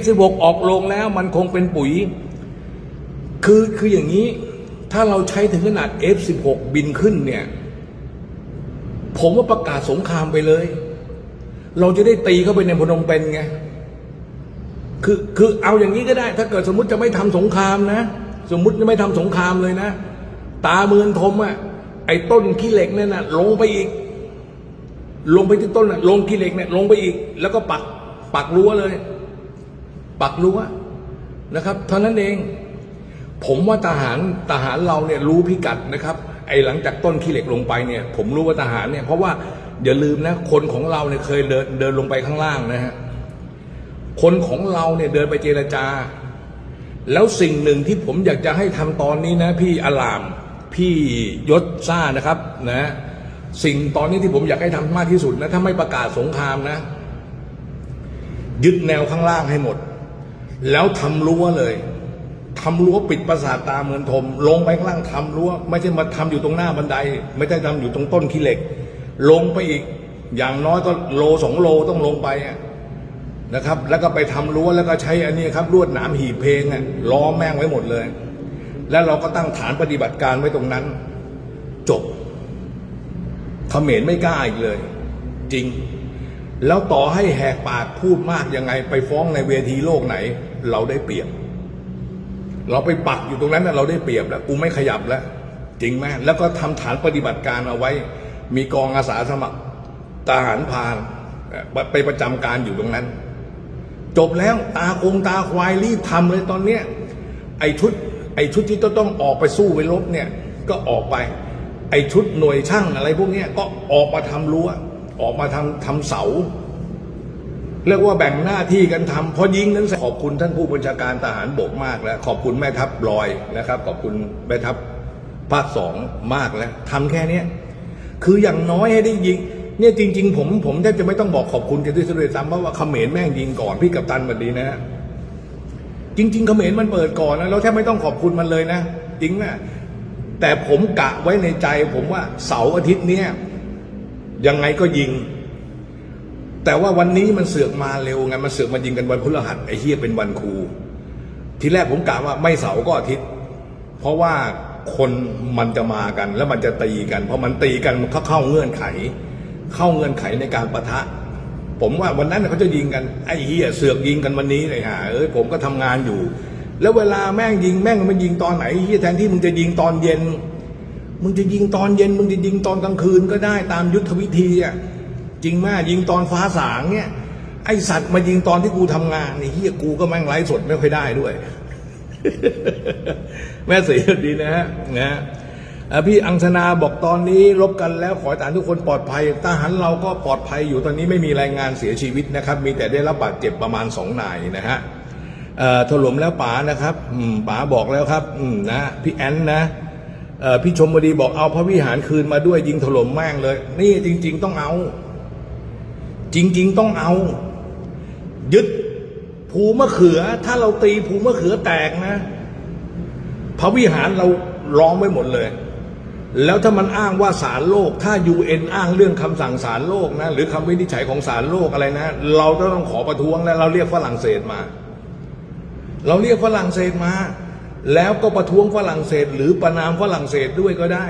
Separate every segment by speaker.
Speaker 1: F16 ออกลงแล้วมันคงเป็นปุ๋ย คือคืออย่างนี้ ถ้าเราใช้ถึงขนาด F16 บินขึ้นเนี่ย ผมว่าประกาศสงครามไปเลย เราจะได้ตีเข้าไปในพนมเปญไง คือคือเอาอย่างนี้ก็ได้ ถ้าเกิดสมมติจะไม่ทำสงครามนะ สมมติจะไม่ทำสงครามเลยนะ ตาเมือนทมอะไอ้ต้นขี้เหล็กนั่นน่ะลงไปอีก ลงไปที่ต้นน่ะลงขี้เหล็กเนี่ยลงไปอีก แล้วก็ปักปักรั้วเลย ปักรั้วนะครับเท่านั้นเอง ผมว่าทหารทหารเราเนี่ยรู้พิกัดนะครับ ไอ้หลังจากต้นขี้เหล็กลงไปเนี่ย ผมรู้ว่าทหารเนี่ย เพราะว่าอย่าลืมนะ คนของเราเนี่ยเคยเดินเดินลงไปข้างล่างนะฮะคนของเราเนี่ยเดินไปเจรจา แล้วสิ่งหนึ่งที่ผมอยากจะให้ทำตอนนี้นะ พี่อลาม พี่ยศซ่านะครับนะสิ่งตอนนี้ที่ผมอยากให้ทำมากที่สุดนะถ้าไม่ประกาศสงครามนะ ยึดแนวข้างล่างให้หมด แล้วทำรั้วเลยทำรั้วปิดปราสาทตาเมือนทม ลงไปข้างล่างทำรั้วไม่ใช่มาทำอยู่ตรงหน้าบันได ไม่ใช่ทำอยู่ตรงต้นขี้เหล็ก ลงไปอีก อย่างน้อยก็โลสองโลต้องลงไปนะครับ แล้วก็ไปทำรั้วแล้วก็ใช้อันนี้ครับลวดหนามหีบเพลงล้อมแม่งไว้หมดเลย แล้วเราก็ตั้งฐานปฏิบัติการไว้ตรงนั้น จบเขมรไม่กล้าอีกเลย จริง แล้วต่อให้แหกปากพูดมากยังไง ไปฟ้องในเวทีโลกไหน เราได้เปรียบ เราไปปักอยู่ตรงนั้นเราได้เปรียบแล้วกูไม่ขยับแล้ว จริงไหมแล้วก็ทำฐานปฏิบัติการเอาไว้ มีกองอาสาสมัครทหารพานไปประจำการอยู่ตรงนั้น จบแล้วตาคงตาควายรีบทำเลยตอนเนี้ยไอชุด ไอชุดที่ต้องต้องออกไปสู้ไปรบเนี่ย ก็ออกไป ไอชุดหน่วยช่างอะไรพวกเนี้ยก็ออกมาทำรั้ว ออกมาทำทำเสา เรียกว่าแบ่งหน้าที่กันทำพอยิงนั้นขอบคุณท่านผู้บัญชาการทหารบกมากแล้ว ขอบคุณแม่ทัพลอยนะครับ ขอบคุณแม่ทัพภาคสองมากแล้วทำแค่เนี้ยคืออย่างน้อยให้ได้ยิงเนี่ยจริง ๆ ผมผมแทบจะไม่ต้องบอกขอบคุณกันด้วยซ้ำเพราะว่าเขมรแม่งยิงก่อนพี่กับตันบัดดีนะฮะจริง ๆเขมรมันเปิดก่อนนะเราแทบไม่ต้องขอบคุณมันเลยนะจริงนะแต่ผมกะไว้ในใจผมว่าเสาร์อาทิตย์เนี้ย ยังไงก็ยิง แต่ว่าวันนี้มันเสือกมาเร็วไงมันเสือกมายิงกันวันพฤหัสไอ้เฮียเป็นวันครู ทีแรกผมกะว่าไม่เสาร์ก็อาทิตย์ เพราะว่าคนมันจะมากัน แล้วมันจะตีกันพอมันตีกันมันเข้าเงื่อนไข เข้าเงื่อนไขในการประทะ ผมว่าวันนั้นเขาจะยิงกันไอ้เฮียเสือกยิงกันวันนี้เลยฮะเอ้ยผมก็ทำงานอยู่ แล้วเวลาแม่งยิงแม่งมันยิงตอนไหนเฮียแทนที่มึงจะยิงตอนเย็น มึงจะยิงตอนเย็น มึงจะยิงตอนกลางคืนก็ได้ตามยุทธวิธีอะจริงมากยิงตอนฟ้าสางเนี่ยไอสัตว์มายิงตอนที่กูทำงานนี่เฮียกูก็แม่งไลฟ์สดไม่ค่อยได้ด้วย แม่เสียดีนะฮะนะพี่อังชนาบอกตอนนี้รบกันแล้วขอให้ทหารทุกคนปลอดภัยทหารเราก็ปลอดภัยอยู่ตอนนี้ไม่มีรายงานเสียชีวิตนะครับ มีแต่ได้รับบาดเจ็บประมาณสองนายนะฮะถล่มแล้วป๋านะครับป๋าบอกแล้วครับนะพี่แอนนะ พี่ชมบดีบอกเอาพระวิหารคืนมาด้วยยิงถล่มแม่งเลย นี่จริง ๆ ต้องเอา จริง ๆ ต้องเอา ยึดภูมะเขือ ถ้าเราตีภูมะเขือแตกนะ พระวิหารเราล้อมไว้หมดเลย แล้วถ้ามันอ้างว่าศาลโลก ถ้า UN อ้างเรื่องคำสั่งศาลโลกนะ หรือคำวินิจฉัยของศาลโลกอะไรนะ เราต้องขอประท้วงแล้วเราเรียกฝรั่งเศสมา เราเรียกฝรั่งเศสมา แล้วก็ประท้วงฝรั่งเศส หรือประนามฝรั่งเศสด้วยก็ได้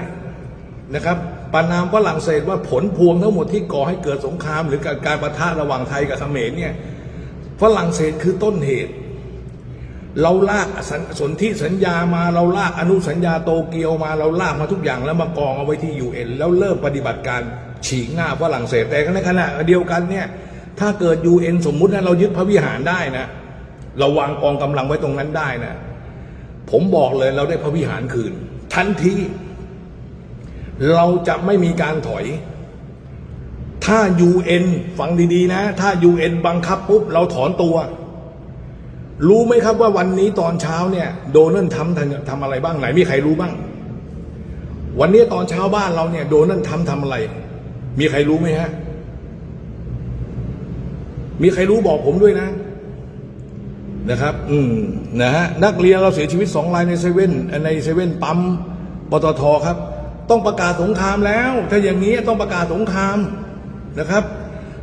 Speaker 1: นะครับประนามฝรั่งเศสว่าผลพวงทั้งหมดที่ก่อให้เกิดสงคราม หรือการประทะระหว่างไทยกับเขมรเนี่ยฝรั่งเศสคือต้นเหตุ เราลากสสนธิสัญญามาเราลากอนุสัญญาโตเกียวมาเราลากมาทุกอย่างแล้วมากองเอาไว้ที่ UN แล้วเริ่มปฏิบัติการฉีกหน้าฝรั่งเศสแต่ในขณะเดียวกันเนี่ยถ้าเกิด UN สมมุตินะเรายึดพระวิหารได้นะเราวางกองกำลังไว้ตรงนั้นได้นะ ผมบอกเลยเราได้พระวิหารคืน ทันทีเราจะไม่มีการถอย ถ้า UN ฟังดีๆนะ ถ้า UN บังคับปุ๊บ เราถอนตัว รู้ไหมครับว่าวันนี้ตอนเช้าเนี่ยโดนัลด์ทำทำทำอะไรบ้างไหนมีใครรู้บ้าง วันนี้ตอนเช้าบ้านเราเนี่ยโดนัลด์ทำทำอะไร มีใครรู้ไหมฮะ มีใครรู้บอกผมด้วยนะ นะครับ อืมนะฮะนักเรียนเราเสียชีวิตสองรายในเซเว่นในเซเว่นปั๊มปตทครับ ต้องประกาศสงครามแล้ว ถ้าอย่างนี้ต้องประกาศสงครามนะครับ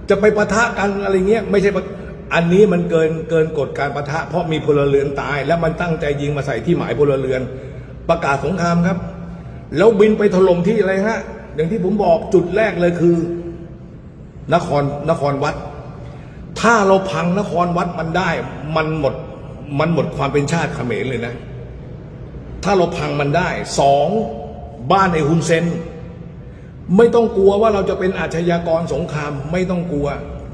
Speaker 1: จะไปปะทะกันอะไรเงี้ยไม่ใช่อันนี้มันเกินเกินกฎการประทะ เพราะมีพลเรือนตาย แล้วมันตั้งใจยิงมาใส่ที่หมายพลเรือน ประกาศสงครามครับ แล้วบินไปถล่มที่อะไรฮะ อย่างที่ผมบอกจุดแรกเลยคือ นครนครวัด ถ้าเราพังนครวัดมันได้ มันหมดมันหมดความเป็นชาติเขมรเลยนะ ถ้าเราพังมันได้สองบ้านไอ้ฮุนเซนไม่ต้องกลัวว่าเราจะเป็นอาชญากรสงครามไม่ต้องกลัว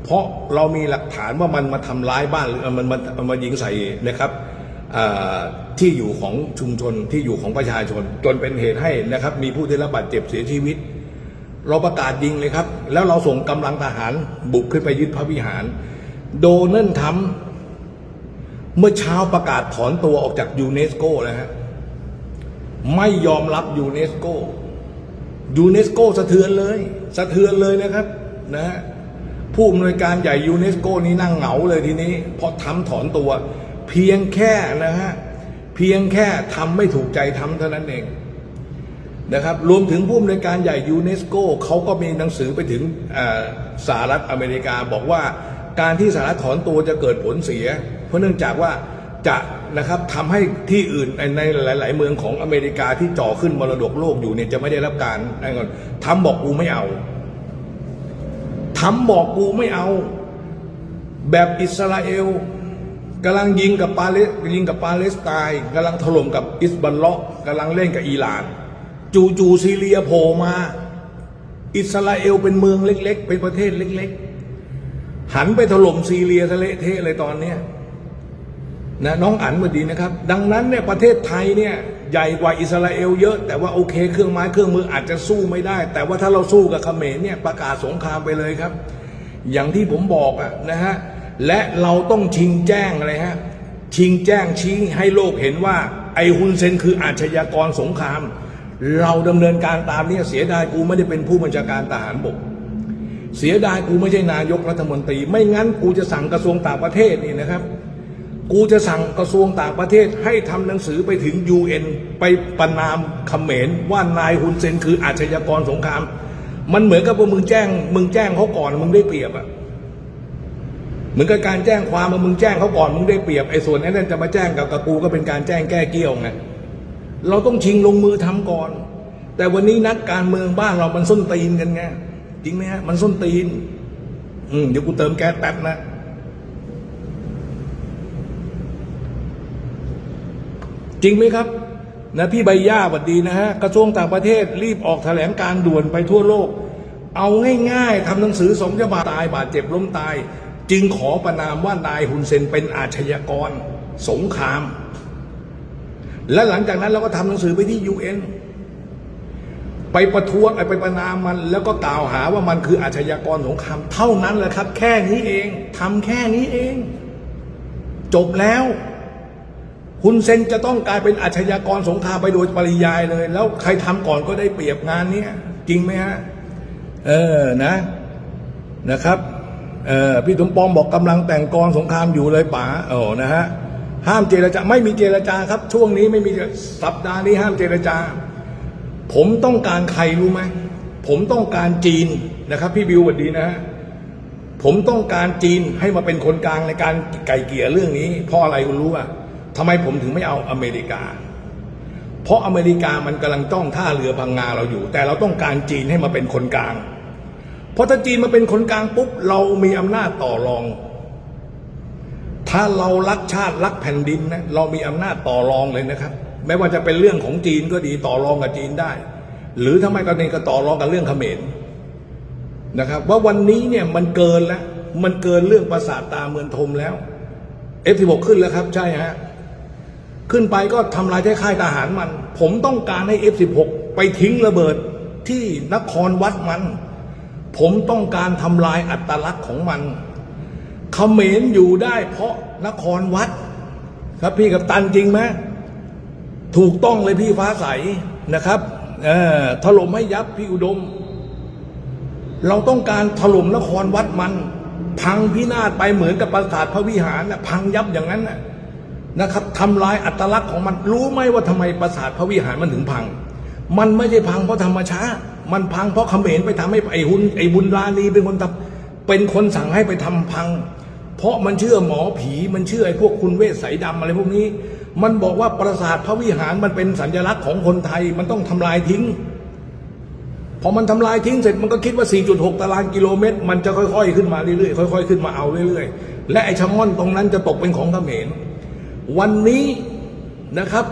Speaker 1: เพราะเรามีหลักฐานว่ามันมาทำร้ายบ้านหรือมันมันมายิงใส่นะครับที่อยู่ของชุมชนที่อยู่ของประชาชน จนเป็นเหตุให้นะครับ มีผู้ได้รับบาดเจ็บเสียชีวิต เราประกาศยิงเลยครับ แล้วเราส่งกำลังทหารบุกขึ้นไปยึดพระวิหาร โดนัลด์ทรัมป์เมื่อเช้าประกาศถอนตัวออกจากยูเนสโกแล้วฮะไม่ยอมรับยูเนสโกยูเนสโกสะเทือนเลย สะเทือนเลยนะครับนะฮะผู้อำนวยการใหญ่ยูเนสโกนี่นั่งเหงาเลยทีนี้เพราะทำถอนตัว เพียงแค่นะฮะเพียงแค่ทำไม่ถูกใจทำเท่านั้นเองนะครับรวมถึงผู้อำนวยการใหญ่ยูเนสโกเขาก็มีหนังสือไปถึงสหรัฐอเมริกาบอกว่า การที่สหรัฐถอนตัวจะเกิดผลเสีย เพราะเนื่องจากว่าจะนะครับทำให้ที่อื่นในในหลาย ๆ เมืองของอเมริกาที่จ่อขึ้นมรดกโลกอยู่เนี่ยจะไม่ได้รับการนั่นก่อนทำบอกกูไม่เอาทำบอกกูไม่เอา แบบอิสราเอลกำลังยิงกับปาเลสยิงกับปาเลสไตน์กำลังถล่มกับอิสบัลเลาะกำลังเล่นกับอิหร่าน จูจูซีเรียโผล่มา อิสราเอลเป็นเมืองเล็ก ๆ เป็นประเทศเล็ก ๆ หันไปถล่มซีเรียทะเลเทะเลยตอนเนี้ยนะน้องอันมาดีนะครับ ดังนั้นเนี่ยประเทศไทยเนี่ยใหญ่กว่าอิสราเอลเยอะ แต่ว่าโอเค เครื่องไม้เครื่องมืออาจจะสู้ไม่ได้ แต่ว่าถ้าเราสู้กับเขมรเนี่ยประกาศสงครามไปเลยครับ อย่างที่ผมบอกอะนะฮะและเราต้องชิงแจ้งอะไรฮะชิงแจ้งชี้ให้โลกเห็นว่า ไอฮุนเซนคืออาชญากรสงคราม เราดำเนินการตามเนี้เสียดายกูไม่ได้เป็นผู้บัญชาการทหารบก เสียดายกูไม่ใช่นายกรัฐมนตรี ไม่งั้นกูจะสั่งกระทรวงต่างประเทศนี่นะครับ กูจะสั่งกระทรวงต่างประเทศให้ทำหนังสือไปถึง UN ไปประนามเขมรว่านายฮุนเซนคืออาชญากรสงคราม มันเหมือนกับว่ามึงแจ้ง มึงแจ้งเขาก่อนมึงได้เปรียบอะเหมือนกับการแจ้งความมึงแจ้งเขาก่อนมึงได้เปรียบไอ้ส่วนนั้นจะมาแจ้งกับกกูก็เป็นการแจ้งแก้เกี้ยวไงเราต้องชิงลงมือทำก่อน แต่วันนี้นักการเมืองบ้านเรามันส้นตีนกันไง จริงไหมฮะ มันส้นตีน อืมเดี๋ยวกูเติมแก๊สแป๊บนะ จริงไหมครับ นะพี่ใบย่าสวัสดีนะฮะ กระทรวงต่างประเทศรีบออกแถลงการด่วนไปทั่วโลก เอาง่ายๆทำหนังสือสมฉบับตายบาดเจ็บล้มตาย จึงขอประนามว่านายฮุนเซนเป็นอาชญากร สงคราม และหลังจากนั้นเราก็ทำหนังสือไปที่ยูเอ็น ไปประท้วงไปประนามมัน แล้วก็กล่าวหาว่ามันคืออาชญากรสงครามเท่านั้นแหละครับ แค่นี้เองทำแค่นี้เอง จบแล้วฮุนเซนจะต้องกลายเป็นอาชญากรสงครามไปโดยปริยายเลย แล้วใครทำก่อนก็ได้เปรียบงานนี้จริงไหมฮะเออนะนะครับเออพี่สมปองบอกกำลังแต่งกรสงครามอยู่เลยป๋าโอ้นะฮะห้ามเจรจาไม่มีเจรจาครับ ช่วงนี้ไม่มีสัปดาห์นี้ห้ามเจรจา ผมต้องการใครรู้ไหมผมต้องการจีนนะครับ พี่บิวสวัสดีนะฮะผมต้องการจีนให้มาเป็นคนกลางในการไก่เกลี่ยเรื่องนี้ เพราะอะไรคุณรู้อะทำไมผมถึงไม่เอาอเมริกา เพราะอเมริกามันกำลังจ้องท่าเรือพังงาเราอยู่ แต่เราต้องการจีนให้มาเป็นคนกลาง เพราะถ้าจีนมาเป็นคนกลางปุ๊บเรามีอำนาจต่อรอง ถ้าเรารักชาติรักแผ่นดินนะเรามีอำนาจต่อรองเลยนะครับ ไม่ว่าจะเป็นเรื่องของจีนก็ดีต่อรองกับจีนได้ หรือถ้าไม่ก็เนี่ยก็ต่อรองกับเรื่องเขมรนะครับ ว่าวันนี้เนี่ยมันเกินแล้ว มันเกินเรื่องประสาทตาเมืองทมแล้ว F16 ขึ้นแล้วครับ ใช่ฮะขึ้นไปก็ทำลายค่ายทหารมัน ผมต้องการให้ F16 ไปทิ้งระเบิดที่นครวัดมัน ผมต้องการทำลายอัตลักษณ์ของมันเขมรอยู่ได้เพราะนครวัด ครับพี่กับตันจริงไหม ถูกต้องเลยพี่ฟ้าใสนะครับถล่มให้ยับพี่อุดม เราต้องการถล่มนครวัดมัน พังพินาศไปเหมือนกับปราสาทพระวิหารนะพังยับอย่างนั้นนะนะครับทำลายอัตลักษณ์ของมันรู้ไหมว่าทำไมปราสาทพระวิหารมันถึงพัง มันไม่ใช่พังเพราะธรรมชาติมันพังเพราะเขมรไปทำให้ไอ้หุนไอ้บุญรานีเป็นคนทำเป็นคนสั่งให้ไปทำพัง เพราะมันเชื่อหมอผีมันเชื่อไอ้พวกคุณเวสสายดำอะไรพวกนี้ มันบอกว่าปราสาทพระวิหารมันเป็นสัญลักษณ์ของคนไทยมันต้องทำลายทิ้ง พอมันทำลายทิ้งเสร็จมันก็คิดว่า 4.6 ตารางกิโลเมตร มันจะค่อยๆ ขึ้นมาเรื่อยๆค่อยๆขึ้นมาเอาเรื่อยๆ และไอ้ชะง่อนตรงนั้นจะตกเป็นของเขมร วันนี้นะครับ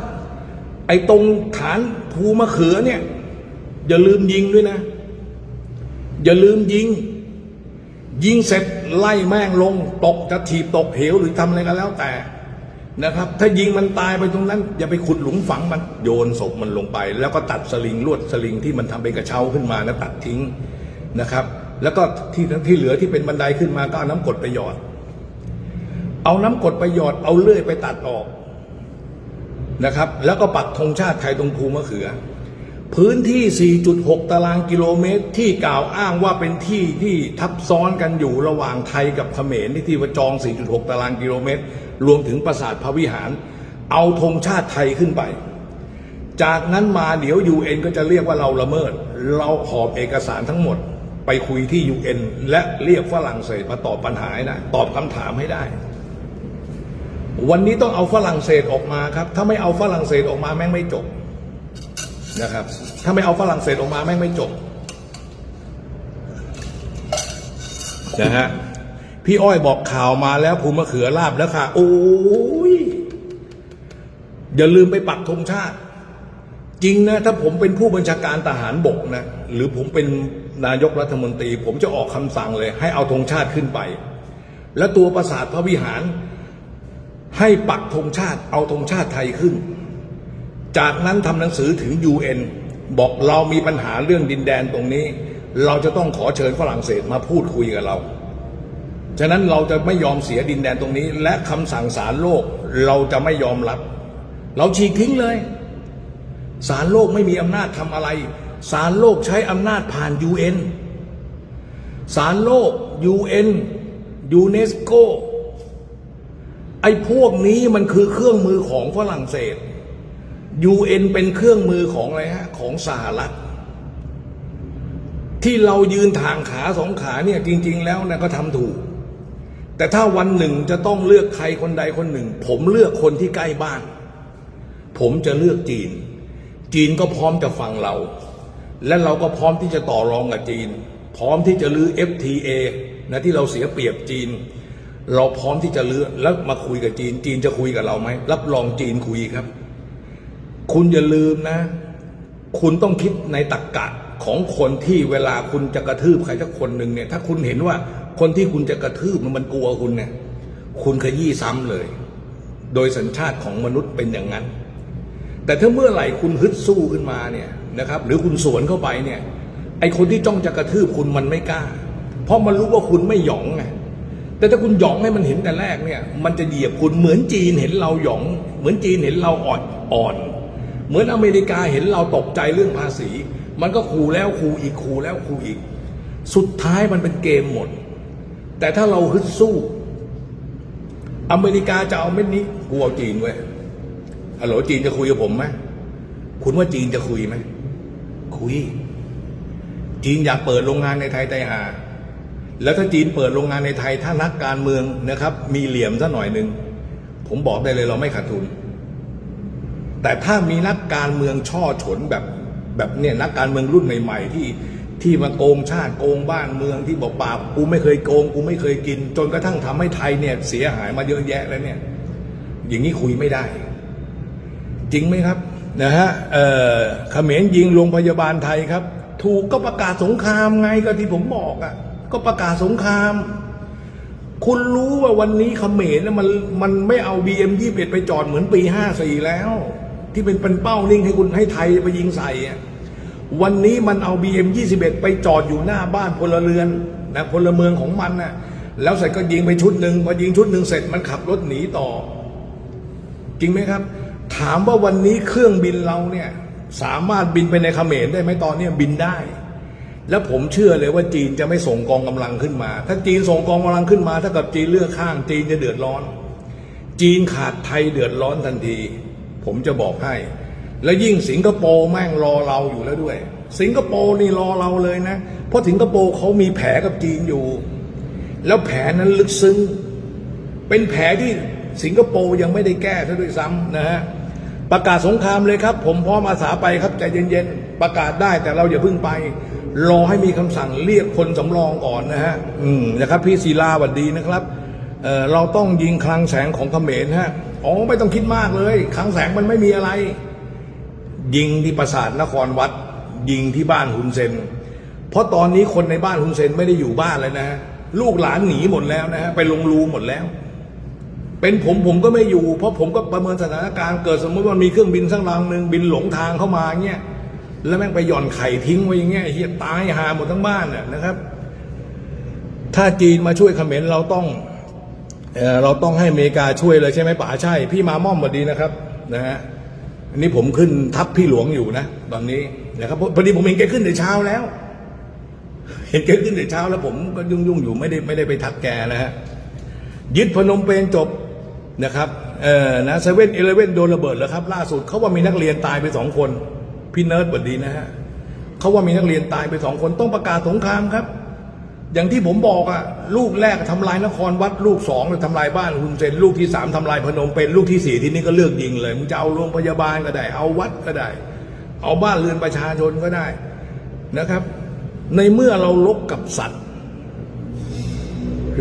Speaker 1: ไอ้ตรงฐานภูมะเขือเนี่ยอย่าลืมยิงด้วยนะ อย่าลืมยิง ยิงเสร็จไล่แม่งลงตกจะถีบตกเหวหรือทำอะไรก็แล้วแต่ นะครับ ถ้ายิงมันตายไปตรงนั้น อย่าไปขุดหลุมฝังมันโยนศพมันลงไป แล้วก็ตัดสลิงลวดสลิงที่มันทำเป็นกระเช้าขึ้นมานะตัดทิ้งนะครับ แล้วก็ที่ที่เหลือที่เป็นบันไดขึ้นมาก็เอาน้ำกดไปหยอด เอาน้ำกดไปหยอดเอาเลื่อยไปตัดออกนะครับ แล้วก็ปักธงชาติไทยตรงภูมะเขือ พื้นที่ 4.6 ตารางกิโลเมตรที่กล่าวอ้างว่าเป็นที่ที่ทับซ้อนกันอยู่ระหว่างไทยกับเขมรที่ที่ว่าจอง 4.6 ตารางกิโลเมตร รวมถึงปราสาทพระวิหาร เอาธงชาติไทยขึ้นไป จากนั้นมาเดี๋ยว UN ก็จะเรียกว่าเราละเมิด เราหอบเอกสารทั้งหมด ไปคุยที่ UN และเรียกฝรั่งเศสมาตอบปัญหาให้ได้ตอบคำถามให้ได้ วันนี้ต้องเอาฝรั่งเศสออกมาครับ ถ้าไม่เอาฝรั่งเศสออกมาแม่งไม่จบนะครับ ถ้าไม่เอาฝรั่งเศสออกมาแม่งไม่จบนะฮะ พี่อ้อยบอกข่าวมาแล้วภูมะเขือลาบแล้วค่ะ โอ้ยอย่าลืมไปปักธงชาติ จริงนะ ถ้าผมเป็นผู้บัญชาการทหารบกนะ หรือผมเป็นนายกรัฐมนตรี ผมจะออกคำสั่งเลย ให้เอาธงชาติขึ้นไป และตัวปราสาทพระวิหาร ให้ปักธงชาติเอาธงชาติไทยขึ้น จากนั้นทำหนังสือถึง UN บอกเรามีปัญหาเรื่องดินแดนตรงนี้ เราจะต้องขอเชิญฝรั่งเศสมาพูดคุยกับเรา ฉะนั้นเราจะไม่ยอมเสียดินแดนตรงนี้ และคำสั่งศาลโลกเราจะไม่ยอมรับ เราฉีกทิ้งเลยศาลโลกไม่มีอำนาจทำอะไรศาลโลกใช้อำนาจผ่าน UN ศาลโลก UN ยูเนสโกไอ้พวกนี้มันคือเครื่องมือของฝรั่งเศส UN เป็นเครื่องมือของอะไรฮะ ของสหรัฐ ที่เรายืนทางขาสองขาเนี่ยจริง ๆ แล้วนะก็ทำถูก แต่ถ้าวันหนึ่งจะต้องเลือกใครคนใดคนหนึ่ง ผมเลือกคนที่ใกล้บ้าน ผมจะเลือกจีน จีนก็พร้อมจะฟังเรา และเราก็พร้อมที่จะต่อรองกับจีน พร้อมที่จะลื้อ FTA นะที่เราเสียเปรียบจีน เราพร้อมที่จะลื้อแล้วมาคุยกับจีน จีนจะคุยกับเราไหมรับรองจีนคุยครับ คุณอย่าลืมนะ คุณต้องคิดในตรกกะของคนที่เวลาคุณจะกระทืบใครสักคนหนึ่งเนี่ย ถ้าคุณเห็นว่า คนที่คุณจะกระทืบมันมันกลัวคุณเนี่ยคุณขยี้ซ้ำเลย โดยสัญชาติของมนุษย์เป็นอย่างนั้น แต่ถ้าเมื่อไหร่คุณฮึดสู้ขึ้นมาเนี่ยนะครับ หรือคุณสวนเข้าไปเนี่ยไอคนที่จ้องจะกระทืบคุณมันไม่กล้า เพราะมันรู้ว่าคุณไม่หยองไงแต่ถ้าคุณหยองให้มันเห็นแต่แรกเนี่ย มันจะเหยียบคุณเหมือนจีนเห็นเราหยอง เหมือนจีนเห็นเราอ่อนอ่อน เหมือนอเมริกาเห็นเราตกใจเรื่องภาษี มันก็ขู่แล้วขู่อีกขู่แล้วขู่อีก สุดท้ายมันเป็นเกมหมด แต่ถ้าเราฮึดสู้ อเมริกาจะเอาเม็ดนี้กูเอาจีนเว้ยฮัลโหลจีนจะคุยกับผมไหมคุณว่าจีนจะคุยไหมคุย จีนอยากเปิดโรงงานในไทยไตหา แล้วถ้าจีนเปิดโรงงานในไทยถ้านักการเมืองนะครับ มีเหลี่ยมซะหน่อยหนึ่งผมบอกได้เลยเราไม่ขาดทุน แต่ถ้ามีนักการเมืองช่อฉนแบบแบบเนี่ยนักการเมืองรุ่นใหม่ๆที่ ที่มาโกงชาติโกงบ้านเมืองที่บอกปราบกูไม่เคยโกงกูไม่เคยกิน จนกระทั่งทำให้ไทยเนี่ยเสียหายมาเยอะแยะแล้วเนี่ย อย่างนี้คุยไม่ได้ จริงไหมครับนะฮะเออเขมรยิงโรงพยาบาลไทยครับ ถูกก็ประกาศสงครามไงก็ที่ผมบอกอะ่ะ ก็ประกาศสงคราม คุณรู้ว่าวันนี้เขมรน่ะมันมันไม่เอา BM 21ไปจอดเหมือนปี54แล้ว ที่เป็นเป็นเป้านิ่งให้คุณให้ไทยไปยิงใส่อะ วันนี้มันเอา BM 21 ไปจอดอยู่หน้าบ้านพลเรือนนะพลเมืองของมันน่ะแล้วเสร็จก็ยิงไปชุดหนึ่งพอยิงชุดหนึ่งเสร็จมันขับรถหนีต่อ จริงไหมครับ ถามว่าวันนี้เครื่องบินเราเนี่ยสามารถบินไปในเขมรได้ไหมตอนนี้บินได้ แล้วผมเชื่อเลยว่าจีนจะไม่ส่งกองกำลังขึ้นมา ถ้าจีนส่งกองกำลังขึ้นมา ถ้ากับจีนเลือกข้าง จีนจะเดือดร้อน จีนขาดไทยเดือดร้อนทันที ผมจะบอกให้ แล้วยิ่งสิงคโปร์แม่งรอเราอยู่แล้วด้วย สิงคโปร์นี่รอเราเลยนะ เพราะสิงคโปร์เขามีแผลกับจีนอยู่ แล้วแผลนั้นลึกซึ้ง เป็นแผลที่สิงคโปร์ยังไม่ได้แก้ซะด้วยซ้ำนะฮะ ประกาศสงครามเลยครับ ผมพร้อมอาสาไปครับใจเย็นๆ ประกาศได้แต่เราอย่าเพิ่งไป รอให้มีคำสั่งเรียกคนสำรองก่อนนะฮะ อืมนะครับพี่ศิลาหวัดดีนะครับเเราต้องยิงคลังแสงของเขมรฮะ อ๋อไม่ต้องคิดมากเลย คลังแสงมันไม่มีอะไร ยิงที่ปราสาทนครวัด ยิงที่บ้านฮุนเซน เพราะตอนนี้คนในบ้านฮุนเซนไม่ได้อยู่บ้านเลยนะ ลูกหลานหนีหมดแล้วนะฮะไปลงรูหมดแล้ว เป็นผมผมก็ไม่อยู่ เพราะผมก็ประเมินสถานการณ์เกิดสมมติว่ามีเครื่องบินสักลำหนึ่งบินหลงทางเข้ามาเงี้ยแล้วแม่งไปหย่อนไข่ทิ้งไว้อย่างเงี้ยเฮียตายหาหมดทั้งบ้านน่ะนะครับ ถ้าจีนมาช่วยเขมรเราต้องเอเราต้องให้อเมริกาช่วยเลยใช่ไหมป๋าใช่ พี่มาม่อมสวัสดีนะครับนะฮะ อันนี้ผมขึ้นทัพพี่หลวงอยู่นะตอนนี้นะครับพอดีผมเห็นแกขึ้นแต่เช้าแล้ว เห็นแกขึ้นแต่เช้า แล้วผมก็ยุ่งยุ่งอยู่ไม่ได้ไม่ได้ไปทักแกนะฮะยึดพนมเปญจบนะครับเออนะเซเว่นเอเลเว่นโดนระเบิดแล้วครับ ล่าสุดเขาว่ามีนักเรียนตายไปสองคน พี่เนิร์ดบดีนะฮะเขาว่ามีนักเรียนตายไปสองคนต้องประกาศสงครามครับ อย่างที่ผมบอกอะลูกแรกทำลายนครวัดลูกสองทำลายบ้านฮุนเซนลูกที่สามทำลายพนมเปญลูกที่สี่ที่นี่ก็เลือกยิงเลยมึงจะเอาโรงพยาบาลก็ได้ เอาวัดก็ได้ เอาบ้านเรือนประชาชนก็ได้นะครับ ในเมื่อเราลบกับสัตว์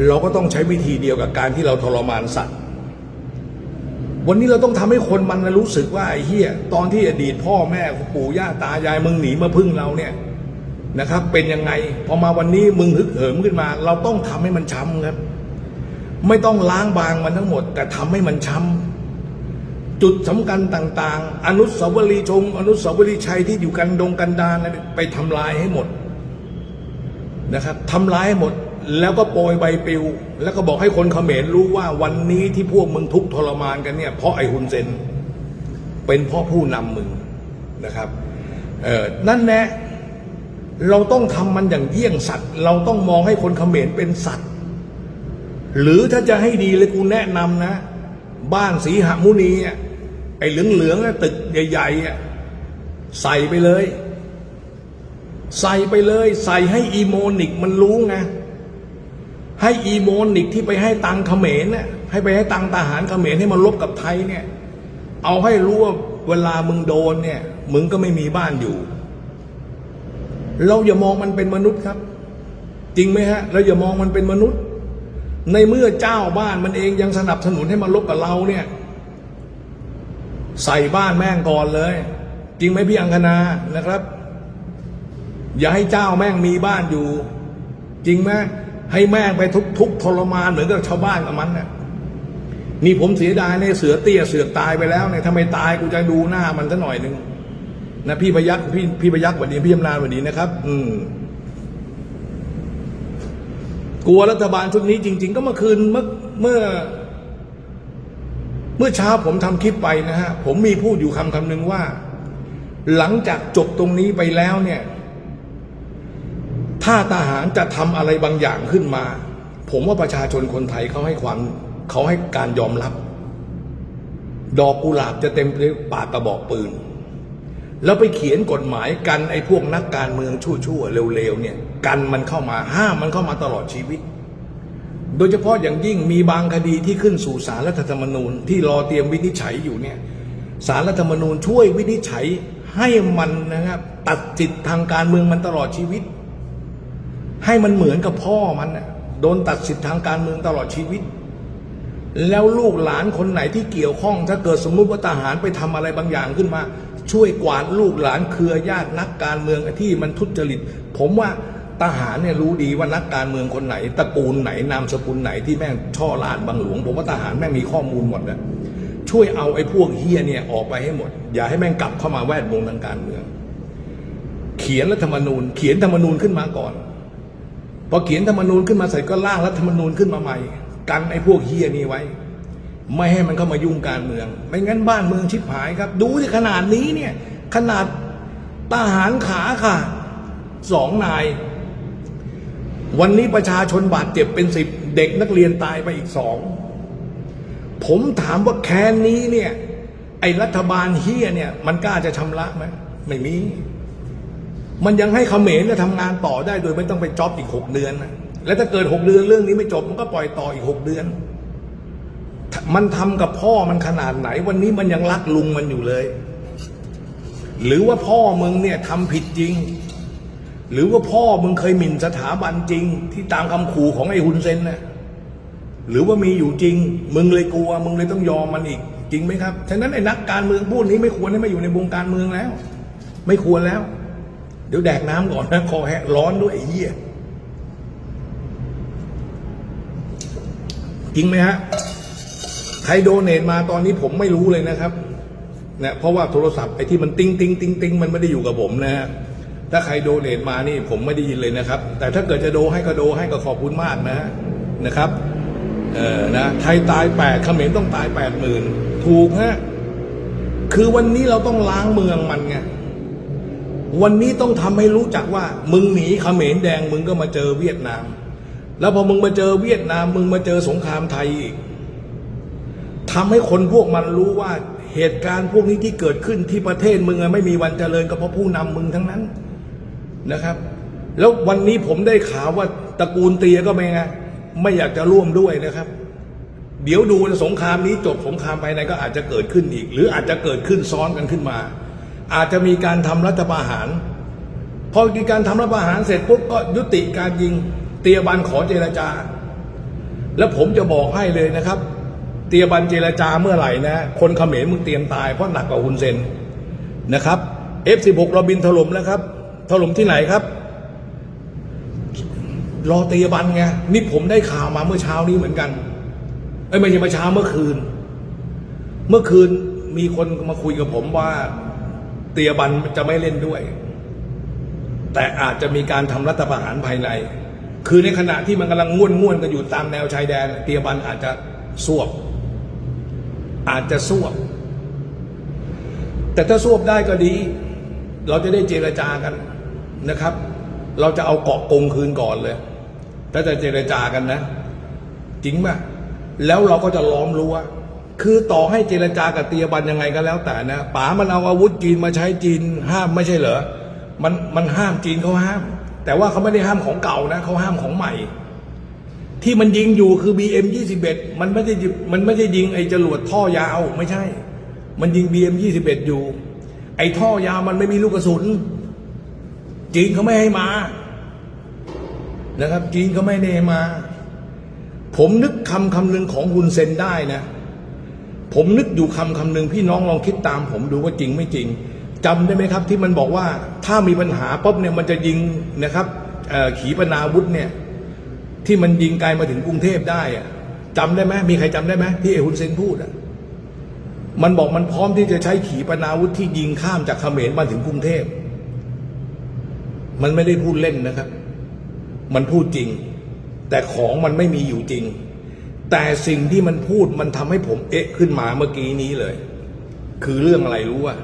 Speaker 1: เราก็ต้องใช้วิธีเดียวกับการที่เราทรมานสัตว์ วันนี้เราต้องทำให้คนมันรู้สึกว่าไอ้เหี้ยตอนที่อดีตพ่อแม่ปู่ย่าตายายมึงหนีมาพึ่งเราเนี่ย นะครับ เป็นยังไงพอมาวันนี้มึงฮึกเหิมขึ้นมา เราต้องทำให้มันช้ำครับ ไม่ต้องล้างบางมันทั้งหมด แต่ทำให้มันช้ำจุดสำคัญต่าง ๆ อนุสาวรีย์ชง อนุสาวรีย์ชัยที่อยู่กันดงกันดานไปทำลายให้หมดนะครับทำร้ายให้หมดแล้วก็โปรยใบปลิว แล้วก็บอกให้คนเขมรรู้ว่าวันนี้ที่พวกมึงทุกทรมานกันเนี่ยเพราะไอ้ฮุนเซนเป็นพราะผู้นำมึงนะครับเออนั่นแนะ เราต้องทำมันอย่างเยี่ยงสัตว์ เราต้องมองให้คนเขมรเป็นสัตว์ หรือถ้าจะให้ดีเลยกูแนะนำนะ บ้านสีหมุนีอะไอ้เหลืองๆน่ะตึกใหญ่ๆอะใส่ไปเลย ใส่ไปเลย ใส่ให้อีโมนิกมันรู้ไงให้อีโมนิกที่ไปให้ตังเขมรเนี่ยให้ไปให้ตังทหารเขมรให้มาลบกับไทยเนี่ย เอาให้รู้ว่าเวลามึงโดนเนี่ย มึงก็ไม่มีบ้านอยู่ เราอย่ามองมันเป็นมนุษย์ครับ จริงไหมฮะ เราอย่ามองมันเป็นมนุษย์ ในเมื่อเจ้าบ้านมันเองยังสนับสนุนให้มาลบกับเราเนี่ย ใส่บ้านแม่งก่อนเลย จริงไหมพี่อังคณานะครับ อย่าให้เจ้าแม่งมีบ้านอยู่ จริงไหมให้แม่งไปทุกทุกทรมานเหมือนกับชาวบ้านกับมันน่ะนี่ผมเสียดายในเสือเตี้ยเสือกตายไปแล้วเนี่ยทำไมตายกูจะดูหน้ามันสักหน่อยหนึ่ง นะพี่พยักพี่พี่พยักวันนี้พี่ยำนานวันนี้นะครับ อืมกลัวรัฐบาลชุดนี้จริง ๆ ก็เมื่อคืนเมื่อเมื่อ เมื่อเช้าผมทำคลิปไปนะฮะ ผมมีพูดอยู่คำคำหนึ่งว่า หลังจากจบตรงนี้ไปแล้วเนี่ย ถ้าทหารจะทำอะไรบางอย่างขึ้นมา ผมว่าประชาชนคนไทยเขาให้ความเขาให้การยอมรับ ดอกกุหลาบจะเต็มไปด้วยปากกระบอกปืน แล้วไปเขียนกฎหมายกันไอ้พวกนักการเมืองชั่วๆเร็วๆเนี่ย กันมันเข้ามาห้ามมันเข้ามาตลอดชีวิต โดยเฉพาะอย่างยิ่งมีบางคดีที่ขึ้นสู่สารรัฐธรรมนูญ ที่รอเตรียมวินิจฉัยอยู่เนี่ยสารรัฐธรรมนูญช่วยวินิจฉัยให้มันนะครับตัดจิตทางการเมืองมันตลอดชีวิต ให้มันเหมือนกับพ่อมันโดนตัดสิทธิทางการเมืองตลอดชีวิต แล้วลูกหลานคนไหนที่เกี่ยวข้อง ถ้าเกิดสมมุติว่าทหารไปทำอะไรบางอย่างขึ้นมา ช่วยกวาดลูกหลานเครือญาตินักการเมืองที่มันทุจริต ผมว่าทหารเนี่ยรู้ดีว่านักการเมืองคนไหนตระกูลไหนนามสกุลไหนที่แม่งช่อราดบังหลวง ผมว่าทหารแม่งมีข้อมูลหมดนะช่วยเอาไอ้พวกเฮียเนี่ยออกไปให้หมด อย่าให้แม่งกลับเข้ามาแวดวงทางการเมือง เขียนรัฐธรรมนูญ เขียนธรรมนูญขึ้นมาก่อนพอเขียนธรรมนูญขึ้นมาเสร็จก็ร่างรัฐธรรมนูญขึ้นมาใหม่ กันไอ้พวกเฮียนี่ไว้ ไม่ให้มันเข้ามายุ่งการเมือง ไม่งั้นบ้านเมืองชิบหายครับ ดูที่ขนาดนี้เนี่ย ขนาดทหารขาค่ะสองนาย วันนี้ประชาชนบาดเจ็บเป็นสิบเด็กนักเรียนตายไปอีกสองผมถามว่าแค้นนี้เนี่ย ไอ้รัฐบาลเฮียเนี่ย มันกล้าจะชำระไหมไม่มี มันยังให้เขมรเนี่ยทำงานต่อได้โดยไม่ต้องไปจ็อบอีกหกเดือนนะ แล้วถ้าเกิดหกเดือนเรื่องนี้ไม่จบ มันก็ปล่อยต่ออีกหกเดือน มันทำกับพ่อมันขนาดไหน วันนี้มันยังรักลุงมันอยู่เลย หรือว่าพ่อมึงเนี่ยทำผิดจริง หรือว่าพ่อมึงเคยหมิ่นสถาบันจริง ที่ตามคำขู่ของไอ้ฮุนเซนนะหรือว่ามีอยู่จริง มึงเลยกลัว มึงเลยต้องยอมมันอีก จริงไหมครับ ฉะนั้นไอ้นักการเมืองพวกนี้ไม่ควรให้มาอยู่ในวงการเมืองแล้ว ไม่ควรแล้ว เดี๋ยวแดกน้ำก่อนนะคอแห้งร้อนด้วยไอ้เหี้ย จริงไหมฮะใครโดเนทมาตอนนี้ผมไม่รู้เลยนะครับนะเพราะว่าโทรศัพท์ไอ้ที่มันติ้งติ้งติ้งติ้งมันไม่ได้อยู่กับผมนะฮะถ้าใครโดเนทมานี่ผมไม่ได้ยินเลยนะครับ แต่ถ้าเกิดจะโดให้ก็โดให้ก็ขอบคุณมากนะนะครับเออนะไทยตายแปดเขมรต้องตายแปดหมื่นถูกฮะคือวันนี้เราต้องล้างเมืองมันไงวันนี้ต้องทำให้รู้จักว่า มึงหนีเขมรแดงมึงก็มาเจอเวียดนาม แล้วพอมึงมาเจอเวียดนามมึงมาเจอสงครามไทยอีกทำให้คนพวกมันรู้ว่าเหตุการณ์พวกนี้ที่เกิดขึ้นที่ประเทศมึงอะไม่มีวันเจริญก็เพราะผู้นำมึงทั้งนั้นนะครับ แล้ววันนี้ผมได้ข่าวว่าตระกูลเตียก็ไม่ไงไม่อยากจะร่วมด้วยนะครับ เดี๋ยวดูสงครามนี้จบสงครามภายในก็อาจจะเกิดขึ้นอีก หรืออาจจะเกิดขึ้นซ้อนกันขึ้นมา อาจจะมีการทำรัฐประหาร พอมีการทำรัฐประหารเสร็จปุ๊บก็ยุติการยิง ตียบันขอเจรจา แล้วผมจะบอกให้เลยนะครับ เตียบันเจรจาเมื่อไหร่นะ คนเขมรมึงเตรียมตายเพราะหนักกว่าฮุนเซนนะครับ F16 เราบินถล่มแล้วครับ ถล่มที่ไหนครับ รอเตียบันไงนี่ผมได้ข่าวมาเมื่อเช้านี้เหมือนกันเอ้ยไม่ใช่เมื่อเช้าเมื่อคืน เมื่อคืนมีคนมาคุยกับผมว่า เตียบันจะไม่เล่นด้วย แต่อาจจะมีการทำรัฐประหารภายใน คือในขณะที่มันกำลังง่วนง่วนกันอยู่ตามแนวชายแดนเตียบันอาจจะสวบ อาจจะสวบ แต่ถ้าสวบได้ก็ดี เราจะได้เจรจากันนะครับ เราจะเอาเกาะกงคืนก่อนเลย ถ้าจะเจรจากันนะ จริงป่ะแล้วเราก็จะล้อมรั้วคือต่อให้เจรจากับเตียบันยังไงก็แล้วแต่นะป๋ามันเอาอาวุธจีนมาใช้จีนห้ามไม่ใช่เหรอมันมันห้ามจีนเขาห้าม แต่ว่าเขาไม่ได้ห้ามของเก่านะเขาห้ามของใหม่ ที่มันยิงอยู่คือ BM 21มันไม่ได้มันไม่ได้ยิงไอ้จรวดท่อยาวไม่ใช่ มันยิง BM 21อยู่ ไอ้ท่อยาวมันไม่มีลูกกระสุนจีนเขาไม่ให้มา นะครับ จีนเขาไม่ได้มา ผมนึกคำคำหนึ่งของฮุนเซนได้นะ ผมนึกอยู่คำคำหนึ่งพี่น้องลองคิดตาม ผมดูว่าจริงไม่จริง จำได้ไหมครับที่มันบอกว่าถ้ามีปัญหาปุ๊บเนี่ยมันจะยิงนะครับเอ่อขีปนาวุธเนี่ยที่มันยิงไกลมาถึงกรุงเทพได้อะจำได้ไหมมีใครจำได้ไหมที่เอฮุนเซนพูดอะมันบอกมันพร้อมที่จะใช้ขีปนาวุธที่ยิงข้ามจากเขมรมาถึงกรุงเทพ มันไม่ได้พูดเล่นนะครับ มันพูดจริง แต่ของมันไม่มีอยู่จริง แต่สิ่งที่มันพูดมันทำให้ผมเอ๊ะขึ้นมาเมื่อกี้นี้เลย คือเรื่องอะไรรู้ว่า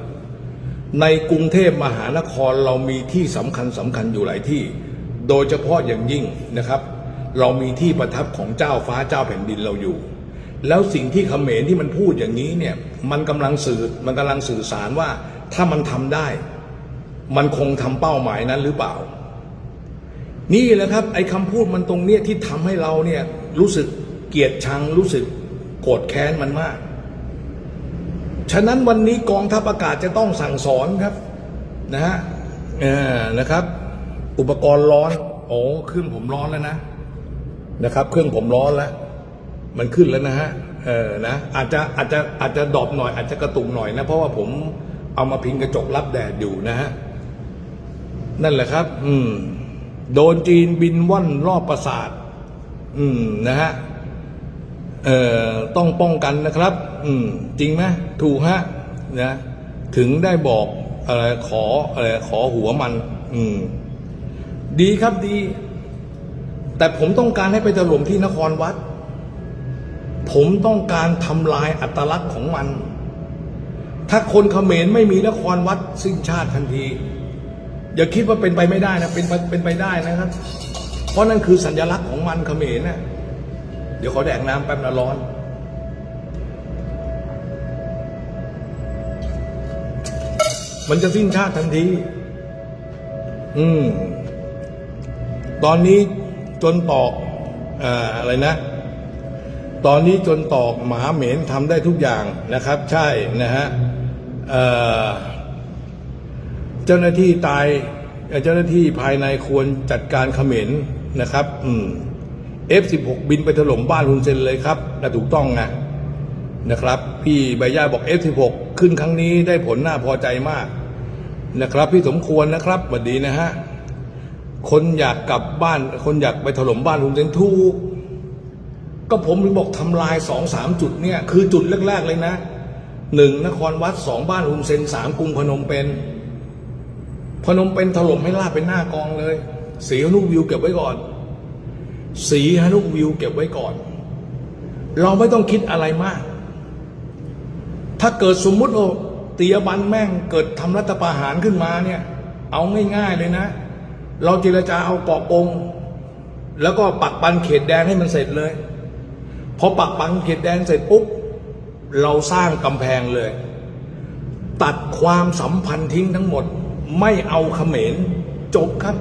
Speaker 1: ในกรุงเทพมหานครเรามีที่สำคัญสำคัญอยู่หลายที่ โดยเฉพาะอย่างยิ่งนะครับ เรามีที่ประทับของเจ้าฟ้าเจ้าแผ่นดินเราอยู่ แล้วสิ่งที่เขมรที่มันพูดอย่างนี้เนี่ยมันกำลังสื่อมันกำลังสื่อสารว่าถ้ามันทำได้ มันคงทำเป้าหมายนั้นหรือเปล่า นี่แหละครับไอ้คำพูดมันตรงเนี้ยที่ทำให้เราเนี่ยรู้สึกเกลียดชังรู้สึกโกรธแค้นมันมาก ฉะนั้นวันนี้กองทัพอากาศจะต้องสั่งสอนครับนะฮะนะครับ อุปกรณ์ร้อนโอ้เครื่องผมร้อนแล้วนะนะครับ เครื่องผมร้อนแล้ว มันขึ้นแล้วนะฮะเออนะอาจจะอาจจะอาจจะดอปหน่อย อาจจะกระตุกหน่อยนะ เพราะว่าผมเอามาพิงกระจกรับแดดอยู่นะฮะนั่นแหละครับ อืม โดนจีนบินว่อนรอบปราสาท อืมนะฮะ เอ่อต้องป้องกันนะครับ อืมจริงไหมถูกฮะนะถึงได้บอกอะไรขออะไรขอหัวมัน อืม ดีครับดี แต่ผมต้องการให้ไปถล่มที่นครวัด ผมต้องการทำลายอัตลักษณ์ของมัน ถ้าคนเขมรไม่มีนครวัดสิ้นชาติทันที อย่าคิดว่าเป็นไปไม่ได้นะ เป็นเป็นไปได้นะครับ เพราะนั่นคือสัญลักษณ์ของมันเขมรนะ ดี๋ยวขอแดกน้ำแป๊บนะร้อน มันจะสิ้นชาติทันที อืม ตอนนี้จนตอกอ่ออะไรนะ ตอนนี้จนตอกหมาเหม็นทำได้ทุกอย่างนะครับ ใช่นะฮะเจ้าหน้าที่ตาย เจ้าหน้าที่ภายในควรจัดการเขมรนะครับ อืม F16 บินไปถล่มบ้านฮุนเซนเลยครับและถูกต้องไงนะครับ พี่ใบย่าบอก F16 ขึ้นครั้งนี้ได้ผลน่าพอใจมากนะครับ พี่สมควรนะครับสวัสดีนะฮะคนอยากกลับบ้าน คนอยากไปถล่มบ้านฮุนเซนถูกก็ผมถึงบอกทำลายสองสามจุดเนี่ย คือจุดแรกๆเลยนะหนึ่งนครวัดสองบ้านฮุนเซนสามกรุงพนมเปญพนมเปญถล่มให้ลาบเป็นหน้ากองเลยเสีฮนุวิวเก็บไว้ก่อน สีฮานุวิวเก็บไว้ก่อน เราไม่ต้องคิดอะไรมาก ถ้าเกิดสมมุติโอเตียบันแม่งเกิดทำรัฐประหารขึ้นมาเนี่ย เอาง่ายๆเลยนะ เราเจรจาเอาเกาะกงแล้วก็ปักปันเขตแดนให้มันเสร็จเลยพอปักปันเขตแดนเสร็จปุ๊บเราสร้างกำแพงเลย ตัดความสัมพันธ์ทิ้งทั้งหมด ไม่เอาเขมรจบครับ